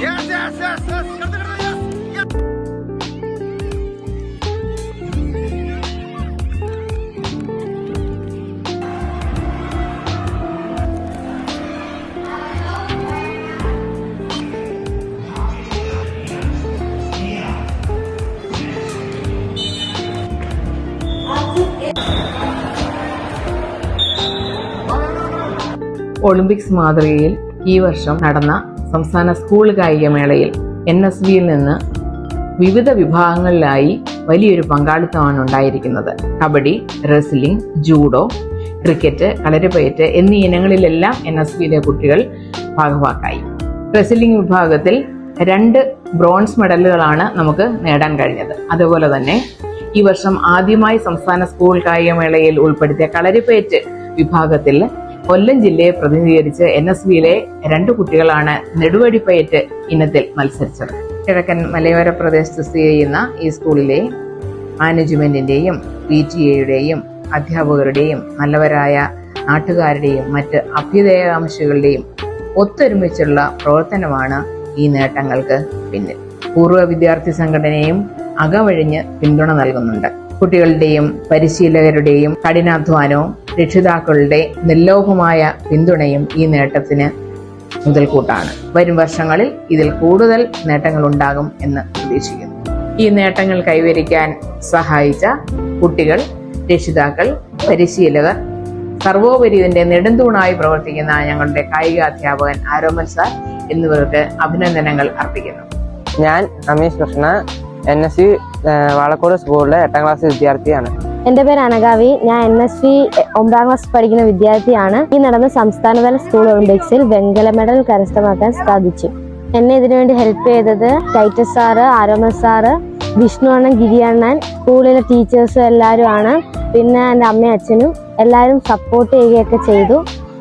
കിടന്ന്, കിടന്ന്, yes, yes. Olympics മാതൃകയിൽ ഈ വർഷം നടന്ന സംസ്ഥാന സ്കൂൾ കായികമേളയിൽ എൻ എസ് ബിയിൽ നിന്ന് വിവിധ വിഭാഗങ്ങളിലായി വലിയൊരു പങ്കാളിത്തമാണ് ഉണ്ടായിരിക്കുന്നത്. Kabaddi wrestling judo cricket Kalaripayattu എന്നീ ഇനങ്ങളിലെല്ലാം എൻ എസ് ബിയിലെ കുട്ടികൾ ഭാഗവാക്കായി. റെസ്ലിംഗ് വിഭാഗത്തിൽ രണ്ട് ബ്രോൺസ് മെഡലുകളാണ് നമുക്ക് നേടാൻ കഴിഞ്ഞത്. അതുപോലെ തന്നെ ഈ വർഷം ആദ്യമായി സംസ്ഥാന സ്കൂൾ കായികമേളയിൽ ഉൾപ്പെടുത്തിയ കളരിപ്പയറ്റ് വിഭാഗത്തിൽ കൊല്ലം ജില്ലയെ പ്രതിനിധീകരിച്ച് എൻ എസ് ബിയിലെ രണ്ട് കുട്ടികളാണ് നെടുവടിപ്പയറ്റ് ഇനത്തിൽ മത്സരിച്ചത്. കിഴക്കൻ മലയോര പ്രദേശത്ത് സ്ഥിതി ചെയ്യുന്ന ഈ സ്കൂളിലെ മാനേജ്മെന്റിന്റെയും പി ടി എയുടെയും അധ്യാപകരുടെയും നല്ലവരായ നാട്ടുകാരുടെയും മറ്റ് അഭ്യുദയകാംക്ഷികളുടെയും ഒത്തൊരുമിച്ചുള്ള പ്രവർത്തനമാണ് ഈ നേട്ടങ്ങൾക്ക് പിന്നിൽ. പൂർവ വിദ്യാർത്ഥി സംഘടനയും അകവഴിഞ്ഞ് പിന്തുണ നൽകുന്നുണ്ട്. കുട്ടികളുടെയും പരിശീലകരുടെയും കഠിനാധ്വാനവും രക്ഷിതാക്കളുടെ നിർലോഭമായ പിന്തുണയും ഈ നേട്ടത്തിന് മുതൽക്കൂട്ടാണ്. വരും വർഷങ്ങളിൽ ഇതിൽ കൂടുതൽ നേട്ടങ്ങൾ ഉണ്ടാകും എന്ന് പ്രതീക്ഷിക്കുന്നു. ഈ നേട്ടങ്ങൾ കൈവരിക്കാൻ സഹായിച്ച കുട്ടികൾ രക്ഷിതാക്കൾ പരിശീലകർ സർവോപരി ഇതിന്റെ നെടുന്തൂണായി പ്രവർത്തിക്കുന്ന ഞങ്ങളുടെ കായിക അധ്യാപകൻ ആരോമൽ സാർ എന്നിവർക്ക് അഭിനന്ദനങ്ങൾ അർപ്പിക്കുന്നു. ഞാൻ Ameesh Krishna N S C Valakkode സ്കൂളിലെ എട്ടാം ക്ലാസ് വിദ്യാർത്ഥിയാണ്. എന്റെ പേര് അനകാവി ഞാൻ എൻ എസ് സി ഒമ്പതാം ക്ലാസ് പഠിക്കുന്ന വിദ്യാർത്ഥിയാണ്. ഈ നടന്ന സംസ്ഥാനതല സ്കൂൾ ഒളിമ്പിക്സിൽ വെങ്കല മെഡൽ കരസ്ഥമാക്കാൻ സാധിച്ചു. എന്നെ ഇതിനുവേണ്ടി ഹെൽപ്പ് ചെയ്തത് Titus sir Aroma sir Vishnu അണ്ണൻ ഗിരി അണ്ണൻ സ്കൂളിലെ ടീച്ചേഴ്സും എല്ലാവരും ആണ് പിന്നെ എന്റെ അമ്മയും അച്ഛനും എല്ലാവരും സപ്പോർട്ട് ചെയ്യുകയൊക്കെ ചെയ്തു.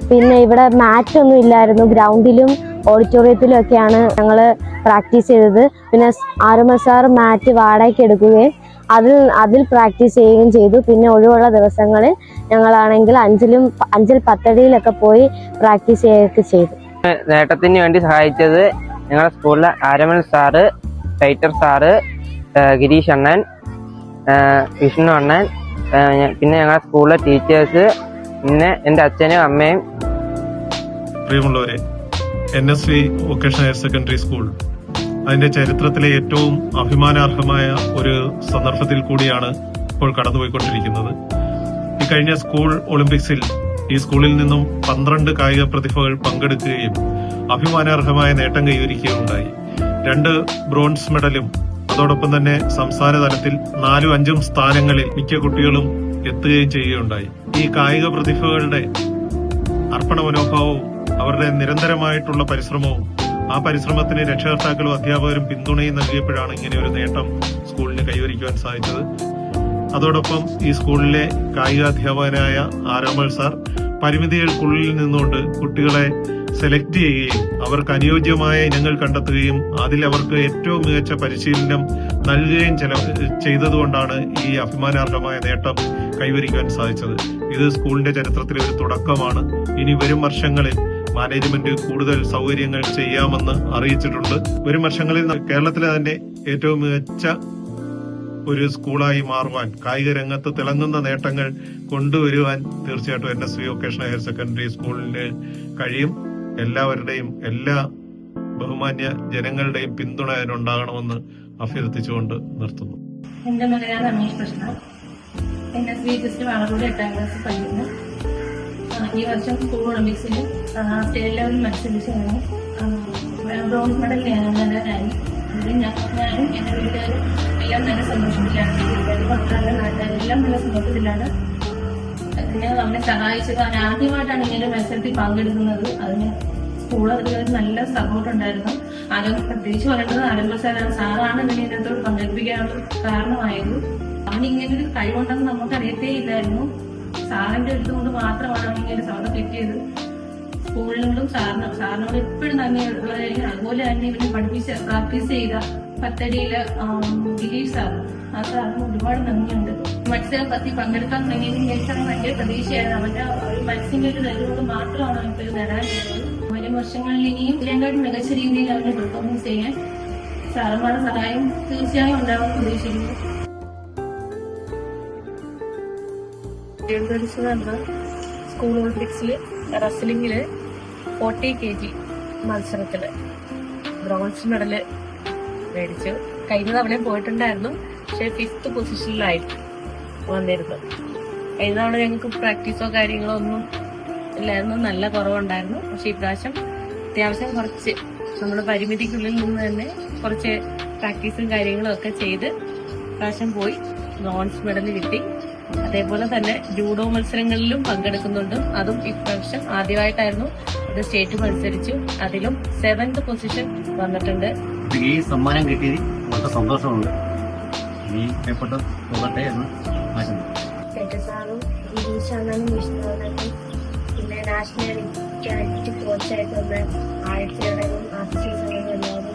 പിന്നെ ഇവിടെ മാറ്റൊന്നും ഇല്ലായിരുന്നു. ഗ്രൗണ്ടിലും ഓഡിറ്റോറിയത്തിലും ഒക്കെയാണ് ഞങ്ങൾ പ്രാക്ടീസ് ചെയ്തത്. പിന്നെ ആരോമൽ സാർ മാറ്റ് വാടകയ്ക്ക് എടുക്കുകയും അതിൽ അതിൽ പ്രാക്ടീസ് ചെയ്യുകയും ചെയ്തു. പിന്നെ ഒഴിവുള്ള ദിവസങ്ങളിൽ ഞങ്ങളാണെങ്കിൽ അഞ്ചിലും അഞ്ചിൽ പത്തടിയിലൊക്കെ പോയി പ്രാക്ടീസ് ചെയ്യുകയൊക്കെ ചെയ്തു. നേട്ടത്തിന് വേണ്ടി സഹായിച്ചത് ഞങ്ങളുടെ സ്കൂളിലെ Aramal sir Titus sir Girish അണ്ണൻ വിഷ്ണു അണ്ണൻ പിന്നെ ഞങ്ങളുടെ സ്കൂളിലെ ടീച്ചേഴ്സ് പിന്നെ എന്റെ അച്ഛനും അമ്മയും. പ്രിയമുള്ളവരെ N S V vocational higher secondary school അതിന്റെ ചരിത്രത്തിലെ ഏറ്റവും അഭിമാനാർഹമായ ഒരു സന്ദർഭത്തിൽ കൂടിയാണ് ഇപ്പോൾ കടന്നുപോയിക്കൊണ്ടിരിക്കുന്നത്. ഈ കഴിഞ്ഞ സ്കൂൾ ഒളിമ്പിക്സിൽ ഈ സ്കൂളിൽ നിന്നും പന്ത്രണ്ട് കായിക പ്രതിഭകൾ പങ്കെടുക്കുകയും അഭിമാനാർഹമായ നേട്ടം കൈവരിക്കുകയുണ്ടായി. രണ്ട് ബ്രോൺസ് മെഡലും അതോടൊപ്പം തന്നെ സംസ്ഥാന തലത്തിൽ നാലും അഞ്ചും സ്ഥാനങ്ങളിൽ മിക്ക കുട്ടികളും എത്തുകയും ചെയ്യുകയുണ്ടായി. ഈ കായിക പ്രതിഭകളുടെ അർപ്പണ മനോഭാവവും അവരുടെ നിരന്തരമായിട്ടുള്ള പരിശ്രമവും ആ പരിശ്രമത്തിന് രക്ഷകർത്താക്കളും അധ്യാപകരും പിന്തുണയും നൽകിയപ്പോഴാണ് ഇങ്ങനെ ഒരു നേട്ടം സ്കൂളിന് കൈവരിക്കുവാൻ സാധിച്ചത്. അതോടൊപ്പം ഈ സ്കൂളിലെ കായികാധ്യാപകനായ ആരാമൽ സാർ പരിമിതികൾക്കുള്ളിൽ നിന്നുകൊണ്ട് കുട്ടികളെ സെലക്ട് ചെയ്യുകയും അവർക്ക് അനുയോജ്യമായ ഇനങ്ങൾ കണ്ടെത്തുകയും അതിൽ അവർക്ക് ഏറ്റവും മികച്ച പരിശീലനം നൽകുകയും ചില ചെയ്തതുകൊണ്ടാണ് ഈ അഭിമാനാർഹമായ നേട്ടം കൈവരിക്കാൻ സാധിച്ചത്. ഇത് സ്കൂളിന്റെ ചരിത്രത്തിലെ ഒരു തുടക്കമാണ്. ഇനി വരും വർഷങ്ങളിൽ മാനേജ്മെന്റ് കൂടുതൽ സൗകര്യങ്ങൾ ചെയ്യാമെന്ന് അറിയിച്ചിട്ടുണ്ട്. വരും വർഷങ്ങളിൽ കേരളത്തിലെ തന്നെ ഏറ്റവും മികച്ച ഒരു സ്കൂളായി മാറുവാൻ കായിക രംഗത്ത് തിളങ്ങുന്ന നേട്ടങ്ങൾ കൊണ്ടുവരുവാൻ തീർച്ചയായിട്ടും N S vocational higher secondary സ്കൂളിന് കഴിയും. എല്ലാവരുടെയും എല്ലാ ബഹുമാന്യ ജനങ്ങളുടെയും പിന്തുണ അതിനുണ്ടാകണമെന്ന് അഭ്യർത്ഥിച്ചുകൊണ്ട് നിർത്തുന്നു. എന്റെ മകനാണ് Ramesh Krishna N S V just വളർന്നൂടെ എട്ടാം ക്ലാസ് പഠിക്കുന്നു. ഈ വർഷം സ്കൂൾ ഒളിമ്പിക്സിൽ സ്റ്റേറ്റ് ലെവൽ മത്സരിച്ച് ഞാൻ ബ്രോൺസ് മെഡൽ നേടാനായി. അതിൽ ഞാനും എന്റെ വീട്ടുകാരും എല്ലാം നല്ല സന്തോഷത്തിലാണ്. മക്കളും നാട്ടുകാരും എല്ലാം നല്ല സന്തോഷത്തിലാണ്. അതിന് നമ്മളെ സഹായിച്ചത് ആദ്യമായിട്ടാണ് ഇങ്ങനെ മത്സരത്തിൽ പങ്കെടുക്കുന്നത്. അതിന് സ്കൂൾ അധികാരി നല്ല സപ്പോർട്ട് ഉണ്ടായിരുന്നു. ആരോഗ്യ പ്രത്യേകിച്ച് പറയേണ്ടത് ആരോഗ്യ സാറാണ് സാറാണ് ഇതിനെ ഇതിനകത്തോട് പങ്കെടുപ്പിക്കാനുള്ള കാരണമായത്. അവൻ ഇങ്ങനെ ഒരു കഴിവുണ്ടെന്ന് നമുക്ക് അറിയത്തേ ഇല്ലായിരുന്നു. സാറിന്റെ അടുത്തുകൊണ്ട് മാത്രമാണ് ഇങ്ങനെ ഇങ്ങനെ സാധനം കിട്ടിയത് സ്കൂളിനോടും സാറിന് സാറിനോട് എപ്പോഴും നന്ദി ഉള്ളതായിരിക്കും അതുപോലെ തന്നെ ഇവനെ പഠിപ്പിച്ച് പ്രാക്ടീസ് ചെയ്ത പത്തടിയിലെ ഗിരീഷ് സാർ. ആ സാറിന് ഒരുപാട് നന്ദിയുണ്ട്. മത്സരം പത്തി പങ്കെടുക്കാൻ തുടങ്ങിയതിന് ശേഷം ഭയങ്കര പ്രതീക്ഷയായിരുന്നു. അവന്റെ ഒരു മനസ്സിന്റെ ഒരു കഴിവുകൊണ്ട് മാത്രമാണ് അവർക്ക് നേടാൻ കഴിയുന്നത് വരും വർഷങ്ങളിൽ ഇനിയും ഇതിനെക്കാട്ടും മികച്ച രീതിയിൽ അവന് പെർഫോമൻസ് ചെയ്യാൻ സാറന്മാരുടെ സഹായം തീർച്ചയായും ഉണ്ടാവും പ്രതീക്ഷിക്കുന്നു. തിരുവനന്തപുരത്ത് എന്താ സ്കൂൾ ഒളിമ്പിക്സിൽ റസ്ലിംഗിൽ ഫോർട്ടി കെ ജി മത്സരത്തിൽ ബ്രോൺസ് മെഡൽ മേടിച്ചു. കഴിഞ്ഞ തവണയും പോയിട്ടുണ്ടായിരുന്നു പക്ഷെ ഫിഫ്ത്ത് പൊസിഷനിലായി വന്നിരുന്നു കഴിഞ്ഞ തവണ ഞങ്ങൾക്ക് പ്രാക്ടീസോ കാര്യങ്ങളോ ഒന്നും ഇല്ലായിരുന്നു നല്ല കുറവുണ്ടായിരുന്നു. പക്ഷെ ഇപ്രാവശ്യം അത്യാവശ്യം കുറച്ച് നമ്മുടെ പരിമിതിക്കുള്ളിൽ നിന്ന് തന്നെ കുറച്ച് പ്രാക്ടീസും കാര്യങ്ങളും ഒക്കെ ചെയ്ത് ഇപ്രാവശ്യം പോയി ബ്രോൺസ് മെഡൽ കിട്ടി. അതേപോലെ തന്നെ ജൂഡോ മത്സരങ്ങളിലും പങ്കെടുക്കുന്നുണ്ട്. അതും ഇപ്രാവശ്യം ആദ്യമായിട്ടായിരുന്നു. അത് സ്റ്റേറ്റ് മത്സരിച്ചു. അതിലും സെവൻത് പൊസിഷൻ വന്നിട്ടുണ്ട്. ഈ സമ്മാനം കിട്ടിയത് വളരെ സന്തോഷമുണ്ട്. ഇനി മേപ്പോട്ട് പോകട്ടെ എന്ന് ആശങ്ക സാറും പിന്നെ നാഷണൽ കോച്ചായിട്ട് വന്ന ആഴ്ചയുടെയും ആർട്ടിസ്റ്റേഴ്സും എല്ലാവരും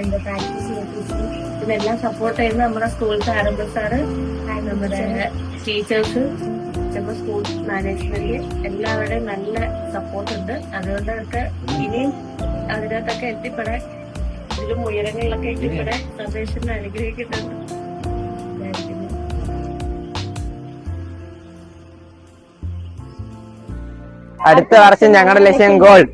എന്താ പ്രാക്ടീസ് ചെയ്യിപ്പിച്ചു ഇതിനെല്ലാം സപ്പോർട്ട് ചെയ്യുന്ന നമ്മുടെ സ്കൂളിലത്തെ ആരംഭ സാറ് നമ്മുടെ ടീച്ചേഴ്സ് നമ്മുടെ സ്കൂൾ മാനേജ്മെന്റ് എല്ലാവരുടെയും നല്ല സപ്പോർട്ട് ഉണ്ട്. അതുകൊണ്ടൊക്കെ ഇനിയും അതിനകത്തൊക്കെ എത്തിപ്പെടാൻ ഇതിലും ഉയരങ്ങളിലൊക്കെ എത്തിപ്പെടാൻ സന്ദേശം അനുഗ്രഹിക്കുന്നുണ്ട് അടുത്ത വർഷം ഞങ്ങളുടെ ലക്ഷ്യം ഗോൾഡ്